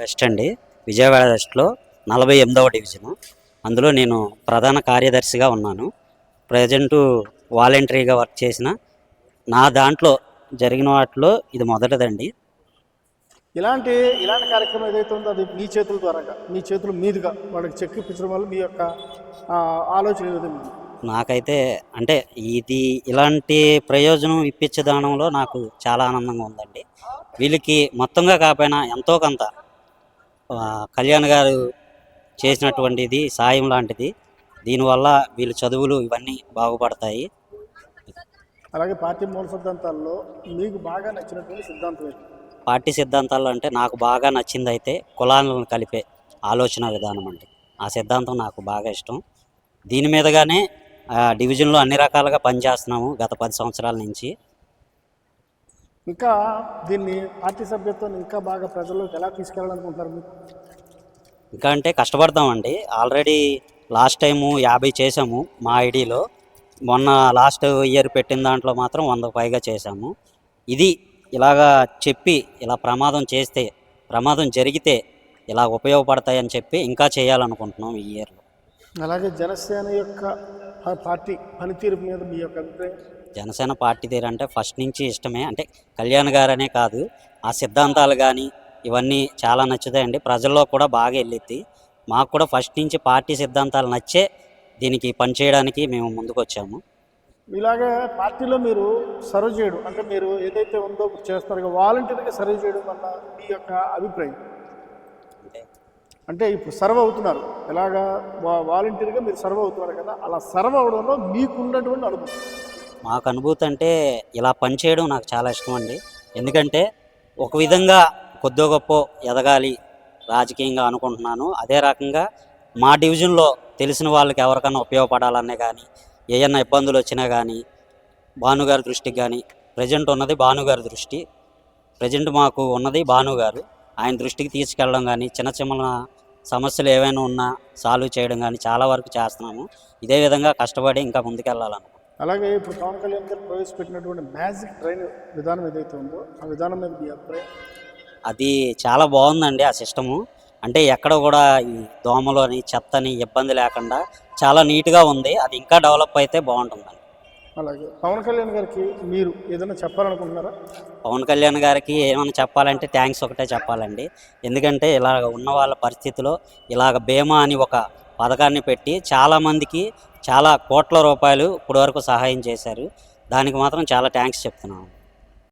West అండి. విజయవాడ వెస్ట్లో నలభై ఎనిమిదవ డివిజను. అందులో నేను ప్రధాన కార్యదర్శిగా ఉన్నాను. ప్రజెంటు వాలంటరీగా వర్క్ చేసిన నా దాంట్లో జరిగిన వాటిలో ఇది మొదటిదండి. ఇలాంటి ఇలాంటి కార్యక్రమం ఏదైతే ఉందో అది మీ చేతుల ద్వారాగా మీ చేతుల మీదుగా వాళ్ళకి చెక్ ఇప్పించడం వల్ల మీ యొక్క ఆలోచన విధంగా? నాకైతే అంటే ఇది ఇలాంటి ప్రయోజనం ఇప్పించదానంలో నాకు చాలా ఆనందంగా ఉందండి. వీళ్ళకి మొత్తంగా కాకపోయినా ఎంతో కొంత కళ్యాణ్ గారు చేసినటువంటిది సాయం లాంటిది. దీనివల్ల వీళ్ళ చదువులు ఇవన్నీ బాగుపడతాయి. అలాగే పార్టీ మూల సిద్ధాంతాల్లో మీకు బాగా నచ్చినటువంటి సిద్ధాంతం పార్టీ సిద్ధాంతాలు అంటే నాకు బాగా నచ్చింది అయితే కులాలను కలిపే ఆలోచన విధానం అండి. ఆ సిద్ధాంతం నాకు బాగా ఇష్టం. దీని మీదగానే ఆ, డివిజన్లో అన్ని రకాలుగా పనిచేస్తున్నాము గత పది సంవత్సరాల నుంచి. ఇంకా దీన్ని పార్టీ సభ్యత్వాన్ని ఇంకా బాగా ప్రజల్లోకి ఎలా తీసుకెళ్ళాలనుకుంటున్నారు మీరు? ఇంకా అంటే కష్టపడతామండి. ఆల్రెడీ లాస్ట్ టైము యాభై చేసాము మా ఐడిలో. మొన్న లాస్ట్ ఇయర్ పెట్టిన దాంట్లో మాత్రం వందకు పైగా చేసాము ఇది ఇలాగా చెప్పి ఇలా ప్రమాదం చేస్తే ప్రమాదం జరిగితే ఇలా ఉపయోగపడతాయని చెప్పి ఇంకా చేయాలనుకుంటున్నాం ఈ ఇయర్లో. అలాగే జనసేన యొక్క పార్టీ పనితీరు మీద మీ యొక్క అభిప్రాయం? జనసేన పార్టీ తీరు అంటే ఫస్ట్ నుంచి ఇష్టమే. అంటే కళ్యాణ్ గారనే కాదు ఆ సిద్ధాంతాలు కానీ ఇవన్నీ చాలా నచ్చుతాయండి. ప్రజల్లో కూడా బాగా వెళ్ళిద్ది మాకు కూడా ఫస్ట్ నుంచి పార్టీ సిద్ధాంతాలు నచ్చే దీనికి పనిచేయడానికి మేము ముందుకు వచ్చాము ఇలాగే పార్టీలో మీరు సర్వ్ చేయడం అంటే మీరు ఏదైతే ఉందో చేస్తారు వాలంటీర్గా సర్వ్ చేయడం వల్ల మీ యొక్క అభిప్రాయం? అంటే అంటే ఇప్పుడు సర్వ్ అవుతున్నారు. ఎలాగా వాలంటీర్గా మీరు సర్వ్ అవుతున్నారు కదా అలా సర్వ్ అవడంలో మీకున్నటువంటి అనుభవం. మాకు అనుభూతి అంటే ఇలా పనిచేయడం నాకు చాలా ఇష్టం అండి ఎందుకంటే ఒక విధంగా కొద్దో గొప్ప ఎదగాలి రాజకీయంగా అనుకుంటున్నాను. అదే రకంగా మా డివిజన్లో తెలిసిన వాళ్ళకి ఎవరికైనా ఉపయోగపడాలనే కానీ ఏమన్నా ఇబ్బందులు వచ్చినా కానీ భానుగారి దృష్టికి కానీ ప్రజెంట్ ఉన్నది భానుగారి దృష్టి. ప్రజెంట్ మాకు ఉన్నది భానుగారు. ఆయన దృష్టికి తీసుకెళ్ళడం కానీ చిన్న చిన్న సమస్యలు ఏవైనా ఉన్నా సాల్వ్ చేయడం కానీ చాలా వరకు చేస్తున్నాము. ఇదే విధంగా కష్టపడి ఇంకా ముందుకెళ్ళాలను అలాగే ఇప్పుడు పవన్ కళ్యాణ్ గారు ప్రవేశపెట్టినటువంటి మ్యాజిక్ ట్రైన్ విధానం ఏదైతే ఉందో ఆ విధానం మీద మీ అభిప్రాయం? అది చాలా బాగుందండి ఆ సిస్టము. అంటే ఎక్కడ కూడా ఈ దోమలు అని చెత్తని ఇబ్బంది లేకుండా చాలా నీట్గా ఉంది. అది ఇంకా డెవలప్ అయితే బాగుంటుందండి. అలాగే. పవన్ కళ్యాణ్ గారికి మీరు ఏదైనా చెప్పాలనుకుంటున్నారా? పవన్ కళ్యాణ్ గారికి ఏమైనా చెప్పాలంటే థ్యాంక్స్ ఒకటే చెప్పాలండి. ఎందుకంటే ఇలాగ ఉన్న వాళ్ళ పరిస్థితిలో ఇలాగ బీమా అని ఒక పథకాన్ని పెట్టి చాలామందికి చాలా కోట్ల రూపాయలు ఇప్పటివరకు సహాయం చేశారు. దానికి మాత్రం చాలా థ్యాంక్స్ చెప్తున్నాను.